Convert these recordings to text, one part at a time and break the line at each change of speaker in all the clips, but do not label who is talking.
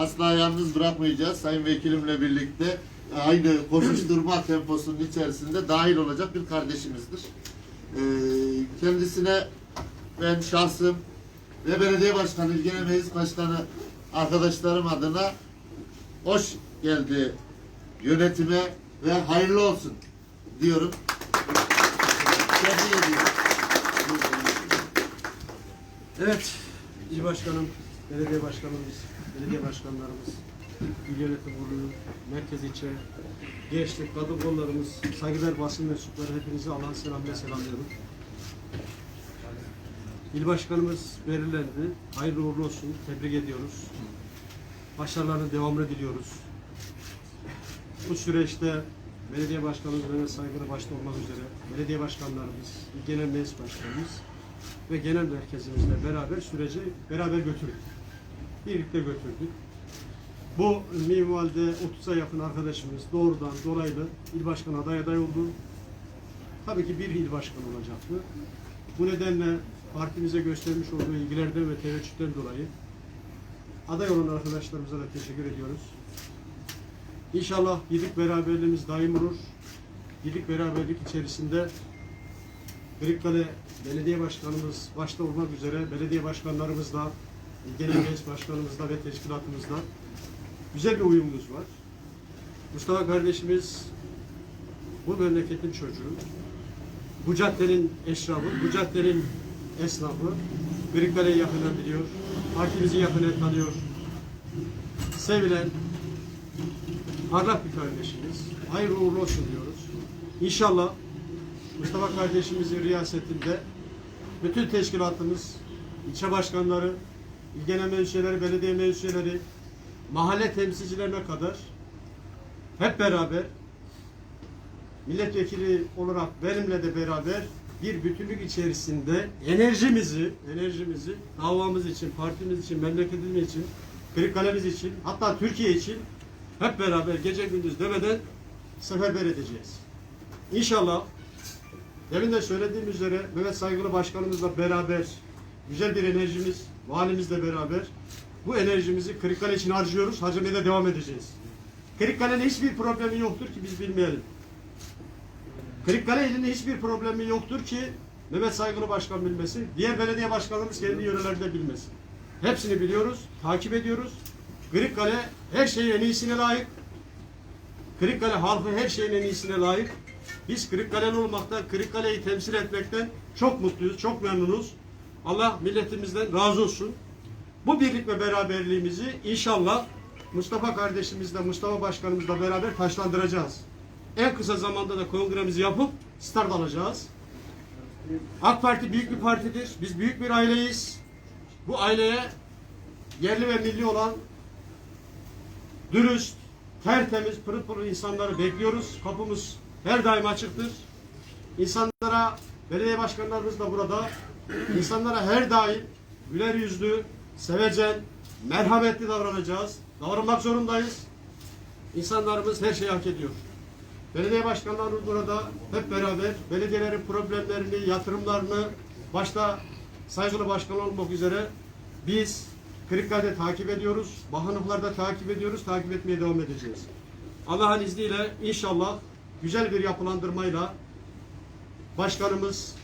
asla yalnız bırakmayacağız. Sayın Vekilimle birlikte aynı koşuşturma temposunun içerisinde dahil olacak bir kardeşimizdir. Ee, kendisine ben şahsım ve belediye başkanı, İl Genel Meclis Başkanı arkadaşlarım adına hoş geldi yönetime ve hayırlı olsun diyorum.
Evet, İl Başkanım, Belediye Başkanımız, Belediye Başkanlarımız, İl Yönetim Kurulu, Merkez İlçe, Gençlik, Kadın Kollarımız, saygıdeğer basın mensupları hepinizi Allah'ın selamıyla selamlıyorum. İl Başkanımız belirlendi. Hayırlı uğurlu olsun. Tebrik ediyoruz. Başarılarının devamını diliyoruz. Bu süreçte Belediye Başkanımız Mehmet Saygılı başta olmak üzere belediye başkanlarımız, genel meclis başkanımız ve genel merkezimizle beraber süreci beraber götürdük. Birlikte götürdük. Bu minvalde 30'a yakın arkadaşımız doğrudan dolaylı il başkanı aday aday oldu. Tabii ki bir il başkanı olacaktı. Bu nedenle partimize göstermiş olduğu ilgilerden ve teveccühten dolayı aday olan arkadaşlarımıza da teşekkür ediyoruz. İnşallah birlik beraberliğimiz daim olur. Birlik beraberlik içerisinde Kırıkkale Belediye Başkanımız başta olmak üzere belediye başkanlarımızla, genel meclis başkanımızla ve teşkilatımızla güzel bir uyumumuz var. Mustafa kardeşimiz bu memleketin çocuğu, bu caddenin eşrafı, bu caddenin esnafı, Kırıkkale'yi yakından biliyor, partimizi yakından tanıyor, sevilen, parlak bir kardeşimiz. Hayırlı uğurlu olsun diyoruz. İnşallah Mustafa kardeşimizin riyasetinde bütün teşkilatımız, ilçe başkanları, il genel meclis üyeleri, belediye meclis üyeleri, mahalle temsilcilerine kadar hep beraber milletvekili olarak benimle de beraber bir bütünlük içerisinde enerjimizi, enerjimizi davamız için, partimiz için, memleketimiz için, Kırıkkale'miz için, hatta Türkiye için hep beraber gece gündüz demeden seferber edeceğiz. İnşallah demin de söylediğim üzere Mehmet Saygılı Başkanımızla beraber güzel bir enerjimiz, valimizle beraber bu enerjimizi Kırıkkale için harcıyoruz, harcamaya da devam edeceğiz. Kırıkkale'nin hiçbir problemi yoktur ki biz bilmeyelim. Kırıkkale ilinde hiçbir problemi yoktur ki Mehmet Saygılı Başkan bilmesin, diğer belediye başkanlarımız kendi yörelerde bilmesin. Hepsini biliyoruz, takip ediyoruz. Kırıkkale her şeyin en iyisine layık. Kırıkkale halkı her şeyin en iyisine layık. Biz Kırıkkale'li olmaktan, Kırıkkale'yi temsil etmekten çok mutluyuz, çok memnunuz. Allah milletimizden razı olsun. Bu birlik ve beraberliğimizi inşallah Mustafa kardeşimizle, Mustafa başkanımızla beraber taşlandıracağız. En kısa zamanda da kongremizi yapıp start alacağız. AK Parti büyük bir partidir. Biz büyük bir aileyiz. Bu aileye yerli ve milli olan dürüst, tertemiz, pırıl pırıl insanları bekliyoruz. Kapımız her daim açıktır. İnsanlara, belediye başkanlarımız da burada, insanlara her daim güler yüzlü, sevecen, merhametli davranacağız. Davranmak zorundayız. İnsanlarımız her şeyi hak ediyor. Belediye başkanlarımız burada hep beraber belediyelerin problemlerini, yatırımlarını başta saygılı başkan olmak üzere biz Kırıkkale'de takip ediyoruz. Bahanıklar'da takip ediyoruz. Takip etmeye devam edeceğiz. Allah'ın izniyle inşallah güzel bir yapılandırmayla başkanımız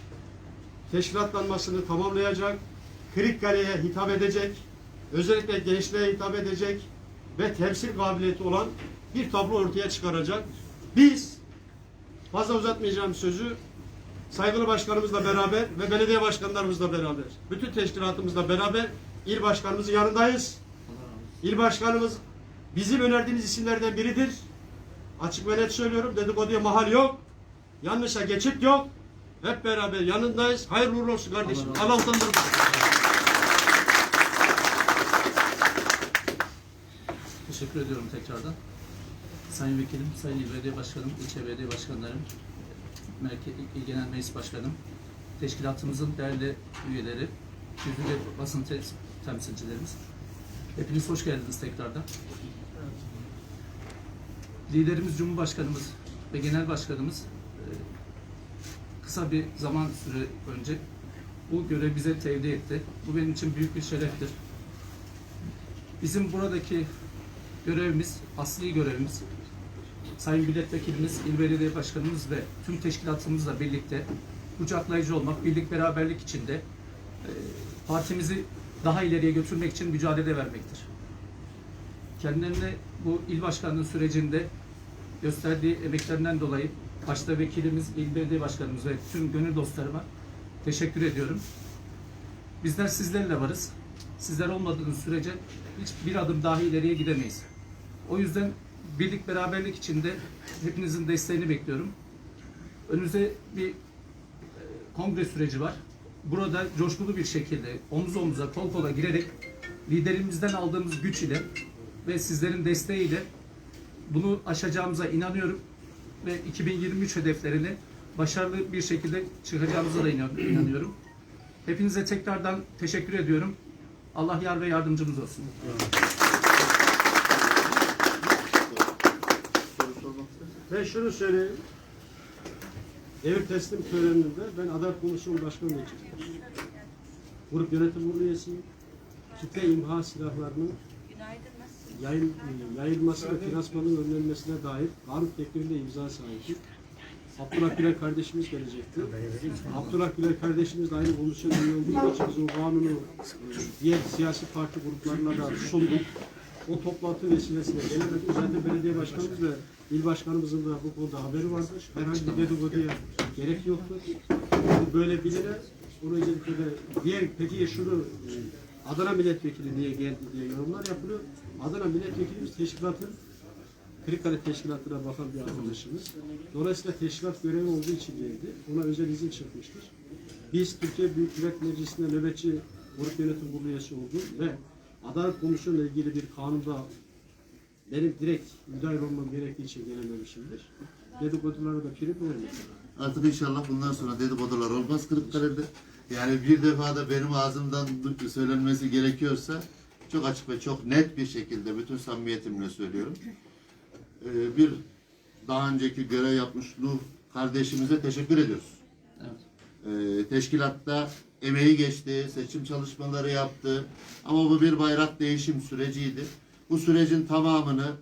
teşkilatlanmasını tamamlayacak. Kırıkkale'ye hitap edecek. Özellikle gençliğe hitap edecek ve temsil kabiliyeti olan bir tablo ortaya çıkaracak. Biz fazla uzatmayacağım sözü saygılı başkanımızla beraber ve belediye başkanlarımızla beraber, bütün teşkilatımızla beraber il başkanımızın yanındayız. İl başkanımız bizim önerdiğimiz isimlerden biridir. Açık ve net söylüyorum. Dedikoduya mahal yok. Yanlışa geçit yok. Hep beraber yanındayız. Hayırlı uğurlu olsun kardeşim. Allah utandırmasın.
Teşekkür ediyorum tekrardan. Sayın Vekilim, Sayın İl Belediye Başkanım, İlçe Belediye Başkanlarım, Merkez İl Genel Meclis Başkanım, teşkilatımızın değerli üyeleri, yüzüyle basın te- temsilcilerimiz. Hepiniz hoş geldiniz tekrardan. Liderimiz Cumhurbaşkanımız ve Genel Başkanımız e, kısa bir zaman süre önce bu görevi bize tevdi etti. Bu benim için büyük bir şereftir. Bizim buradaki görevimiz, asli görevimiz Sayın Milletvekilimiz, İl Belediye Başkanımız ve tüm teşkilatımızla birlikte kucaklayıcı olmak, birlik beraberlik içinde e, partimizi daha ileriye götürmek için mücadele vermektir. Kendilerine bu il başkanlığı sürecinde gösterdiği emeklerinden dolayı başta vekilimiz, il belediye başkanımız ve tüm gönül dostlarıma teşekkür ediyorum. Bizler sizlerle varız. Sizler olmadığınız sürece hiçbir adım dahi ileriye gidemeyiz. O yüzden birlik beraberlik içinde hepinizin desteğini bekliyorum. Önümüzde bir e, kongre süreci var. Burada coşkulu bir şekilde omuz omuza, kol kola girerek liderimizden aldığımız güç ile ve sizlerin desteğiyle bunu aşacağımıza inanıyorum ve 2023 hedeflerini başarılı bir şekilde çıkacağımıza da inan- inanıyorum. Hepinize tekrardan teşekkür ediyorum. Allah yar ve yardımcımız olsun.
Ben şunu söyleyeyim. Devir teslim töreninde ben Adalet Komisyonu Başkanı vekiliyim. Grup yönetim kurulu üyesiyim. Kitle imha silahlarının yayın, yayılması ve finansmanın önlenmesine dair kanun teklifinde imza sahibiyim. Abdullah Güler kardeşimiz gelecekti. Abdullah Güler kardeşimiz de aynı komisyon üye olduğu için biz o kanunu e, diğer siyasi parti gruplarına da sunduk. O toplantı vesilesiyle gelemedik. Zaten belediye başkanımız ve il başkanımızın da bu konuda haberi vardı. Herhangi bir dedikoduya gerek yoktu. Böyle biline bunu özellikle de diğer peki şunu e, Adana milletvekili niye geldi diye yorumlar yapılıyor. Adana milletvekilimiz teşkilatın Kırıkkale Teşkilatı'na bakan bir arkadaşımız. Dolayısıyla teşkilat görevi olduğu için geldi. Ona özel izin çıkmıştır. Biz Türkiye Büyük Millet Meclisi'nde nöbetçi grup yönetim kurulu üyesi oldum ve Adalet Komisyonu ile ilgili bir kanunda benim direkt müdahil olmam gerektiği için gelememişimdir. Dedikodulara da prim vermedim.
Artık inşallah bundan sonra dedikodular olmaz Kırıkkale'de. Yani bir defa da benim ağzımdan söylenmesi gerekiyorsa çok açık ve çok net bir şekilde bütün samimiyetimle söylüyorum. Ee, bir daha önceki görev yapmış Nuh kardeşimize teşekkür ediyoruz.
Evet.
Ee, teşkilatta emeği geçti, seçim çalışmaları yaptı. Ama bu bir bayrak değişim süreciydi. Bu sürecin tamamını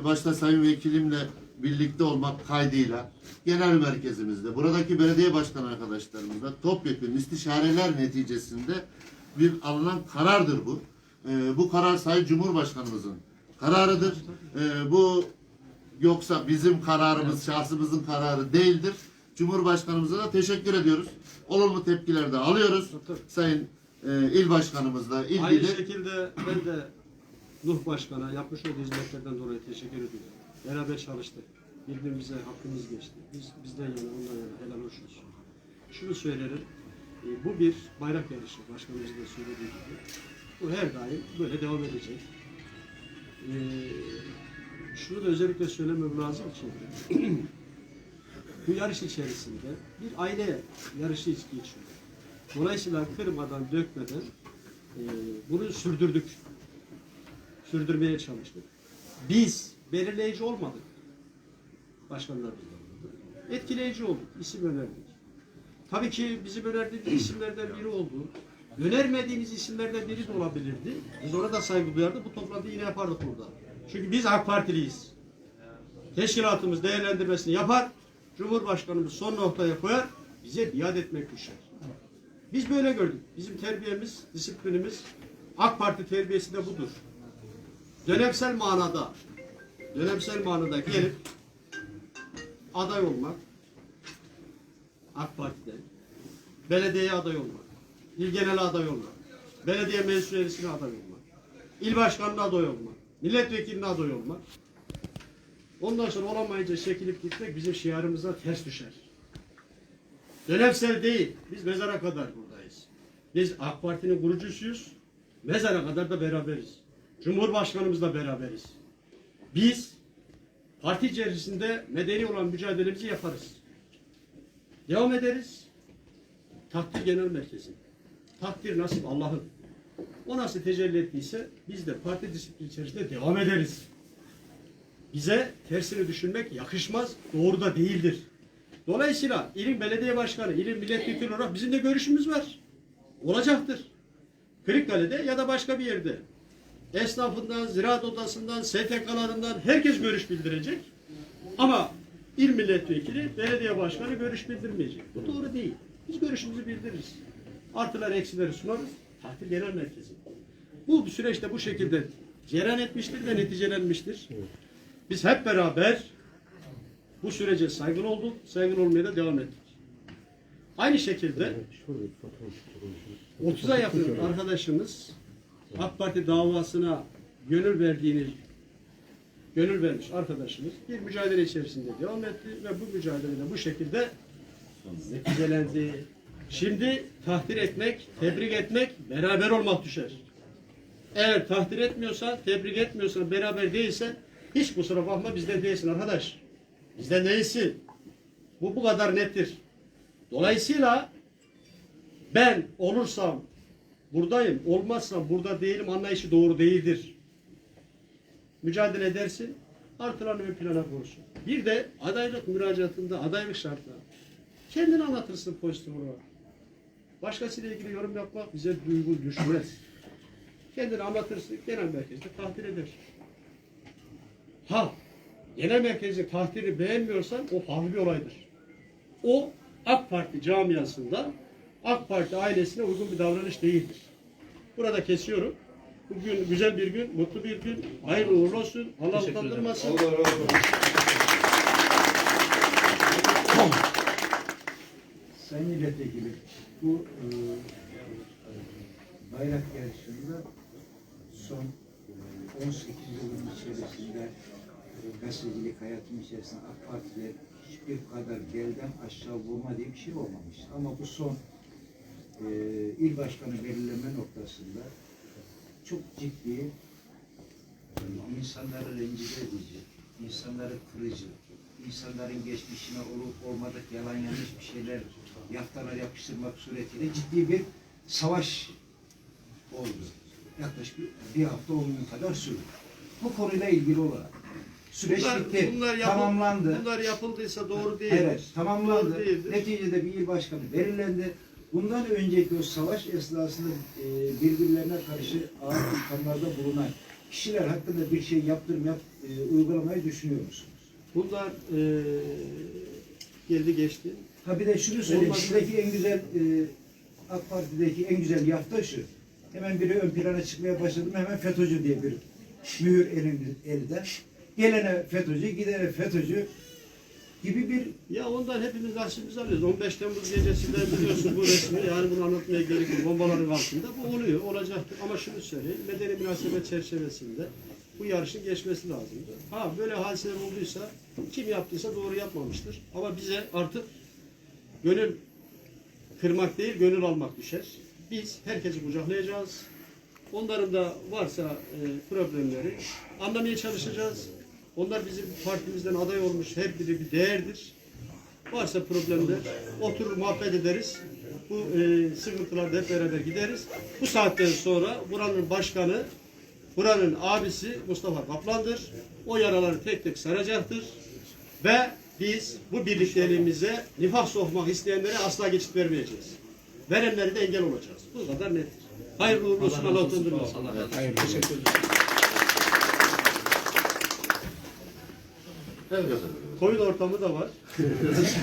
e, başta Sayın Vekilimle birlikte olmak kaydıyla genel merkezimizde, buradaki belediye başkan arkadaşlarımızla topyekun istişareler neticesinde bir alınan karardır bu. Ee, bu karar Sayın Cumhurbaşkanımızın kararıdır. Ee, bu yoksa bizim kararımız, şahsımızın kararı değildir. Cumhurbaşkanımıza da teşekkür ediyoruz. Olumlu tepkiler de alıyoruz. Sayın e, il başkanımızla
Aynı
ilgili
şekilde ben de Nuh Başkan'a yapmış olduğu hizmetlerden dolayı teşekkür ediyorum. Beraber çalıştık. Birbirimize hakkımız geçti. Biz bizden yana ondan yana helal hoş olsun. Şunu söylerim. e, Bu bir bayrak yarışı. Başkanımızın da söylediği gibi. Bu her daim böyle devam edecek. E, Şunu da özellikle söylemem lazım ki bu yarış içerisinde bir aile yarışı geçiyor. Dolayısıyla kırmadan, dökmeden e, bunu sürdürdük. Sürdürmeye çalıştık. Biz belirleyici olmadık. Başkanlar da olmadı. Etkileyici olduk. isim önerdik. Tabii ki bizim önerdiğimiz isimlerden biri oldu. Önermediğimiz isimlerden biri de olabilirdi. Biz ona da saygı duyardık. Bu toplantıyı yine yapardık burada. Çünkü biz AK Partiliyiz. Teşkilatımız değerlendirmesini yapar. Cumhurbaşkanımız son noktaya koyar. Bize biat etmek düşer. Biz böyle gördük. Bizim terbiyemiz, disiplinimiz AK Parti terbiyesi de budur. Dönemsel manada dönemsel manada gelip aday olmak AK Parti'den belediyeye aday olmak, il genel aday olmak, belediye meclis üyesine aday olmak, il başkanına aday olmak, milletvekiline aday olmak. Ondan sonra olamayınca çekilip gitmek bizim şiarımıza ters düşer. Dönemsel değil. Biz mezara kadar buradayız. Biz AK Parti'nin kurucusuyuz. Mezara kadar da beraberiz. Cumhurbaşkanımızla beraberiz. Biz parti içerisinde medeni olan mücadelemizi yaparız. Devam ederiz. Takdir genel merkezi. Takdir nasip Allah'ın. O nasıl tecelli ettiyse biz de parti disiplini içerisinde devam ederiz. Bize tersini düşünmek yakışmaz, doğru da değildir. Dolayısıyla ilin belediye başkanı, ilin milletvekili olarak bizim de görüşümüz var. Olacaktır. Kırıkkale'de ya da başka bir yerde. esnafından, ziraat odasından, STK'larından herkes görüş bildirecek. Ama il milletvekili, belediye başkanı görüş bildirmeyecek. Bu doğru değil. Biz görüşümüzü bildiririz. Artılar eksileri sunarız. Tatil genel merkezi. Bu süreçte bu şekilde cereyan etmiştir ve neticelenmiştir. Biz hep beraber bu sürece saygın olduk, saygın olmaya da devam ettik. Aynı şekilde 30'a yakın arkadaşımız AK Parti davasına gönül verdiğini gönül vermiş arkadaşımız bir mücadele içerisinde devam etti ve bu mücadelede bu şekilde neticelendi. Şimdi takdir etmek, tebrik etmek, beraber olmak düşer. Eğer takdir etmiyorsan, tebrik etmiyorsan, beraber değilsen hiç kusura bakma bizden değilsin arkadaş. Bizden değilsin. Bu bu kadar nettir. Dolayısıyla ben olursam buradayım, olmazsam burada değilim anlayışı doğru değildir. Mücadele edersin, artılarını ön plana koyursun. Bir de adaylık müracaatında adaylık şartları. Kendini anlatırsın pozitif olarak. Başkasıyla ilgili yorum yapmak bize duygu düşmez. Kendini anlatırsın, genel merkezde takdir eder. Ha, genel merkezi takdiri beğenmiyorsan o farklı bir olaydır. O AK Parti camiasında AK Parti ailesine uygun bir davranış değildir. Burada kesiyorum. Bugün güzel bir gün, mutlu bir gün. Hayırlı uğurlu olsun. Allah
Teşekkür ederim.
utandırmasın.
Sayın Milletvekili, bu e, bayrak yarışında son e, 18 yılın içerisinde e, gazetecilik hayatım içerisinde AK Parti'de hiçbir kadar belden aşağı vurma diye bir şey olmamış. Ama bu son e, il başkanı belirleme noktasında çok ciddi e, insanları rencide edici, insanları kırıcı, insanların geçmişine olup olmadık yalan yanlış bir şeyler yaftalar yapıştırmak suretiyle ciddi bir savaş oldu. Yaklaşık bir, bir hafta on gün kadar sürdü. Bu konuyla ilgili olarak süreç bitti,
yapıl-
tamamlandı.
Bunlar yapıldıysa doğru değil.
Evet, tamamlandı.
Doğru.
Neticede bir il başkanı belirlendi. Bundan önceki o savaş esnasında e, birbirlerine karşı ağır ithamlarda bulunan kişiler hakkında bir şey yaptırım yap, e, uygulamayı düşünüyor musunuz?
Bunlar eee geldi geçti.
Ha bir de şunu söyleyeyim.
Olmaz.
Sizdeki en güzel e, AK Parti'deki en güzel yafta şu. Hemen biri ön plana çıkmaya başladı mı hemen FETÖ'cü diye bir mühür elinde, elde. Gelene FETÖ'cü, gidene FETÖ'cü gibi bir
Ya ondan hepimiz dersimizi alıyoruz. 15 Temmuz gecesinde biliyorsun bu resmi yani bunu anlatmaya gerek yok. Bombaların altında bu oluyor, olacaktır. Ama şunu söyleyeyim, medeni münasebet çerçevesinde bu yarışın geçmesi lazımdı. Ha böyle hadiseler olduysa kim yaptıysa doğru yapmamıştır. Ama bize artık gönül kırmak değil, gönül almak düşer. Biz herkesi kucaklayacağız. Onların da varsa e, problemleri anlamaya çalışacağız. Onlar bizim partimizden aday olmuş her biri bir değerdir. Varsa problemler oturur muhabbet ederiz. Bu e, sıkıntılarda hep beraber gideriz. Bu saatten sonra buranın başkanı, buranın abisi Mustafa Kaplan'dır. O yaraları tek tek saracaktır. Ve biz bu birlikteliğimize nifak sokmak isteyenlere asla geçit vermeyeceğiz. Verenleri de engel olacağız. Bu kadar nettir. Hayırlı uğurlu olsun. Allah utandırmasın.
Allah razı olsun. Teşekkür ederim.
Evet.
Koyun ortamı da var.